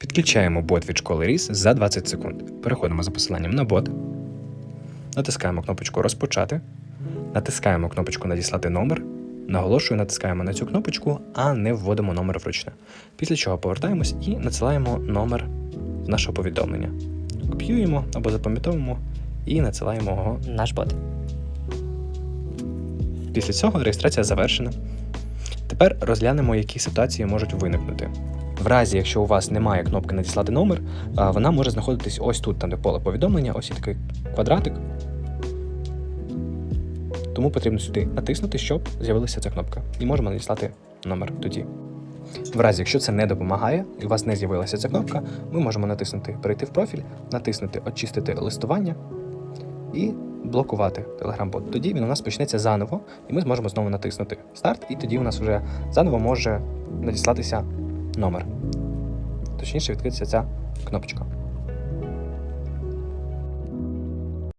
Підключаємо бот від школи RIS за 20 секунд. Переходимо за посиланням на бот. Натискаємо кнопочку Розпочати. Натискаємо кнопочку Надіслати номер. Наголошую, натискаємо на цю кнопочку, а не вводимо номер вручну. Після чого повертаємось і надсилаємо номер нашого повідомлення. Копіюємо або запам'ятовуємо і надсилаємо його Наш бот. Після цього реєстрація завершена. Тепер розглянемо, які ситуації можуть виникнути. В разі, якщо у вас немає кнопки надіслати номер, вона може знаходитись ось тут, там де поле повідомлення, ось є такий квадратик. Тому потрібно сюди натиснути, щоб з'явилася ця кнопка. І можемо надіслати номер тоді. В разі, якщо це не допомагає і у вас не з'явилася ця кнопка, ми можемо натиснути Перейти в профіль, натиснути Очистити листування і блокувати Telegram-бот. Тоді він у нас почнеться заново, і ми зможемо знову натиснути старт, і тоді у нас вже заново може надіслатися номер. Точніше, відкритися ця кнопочка.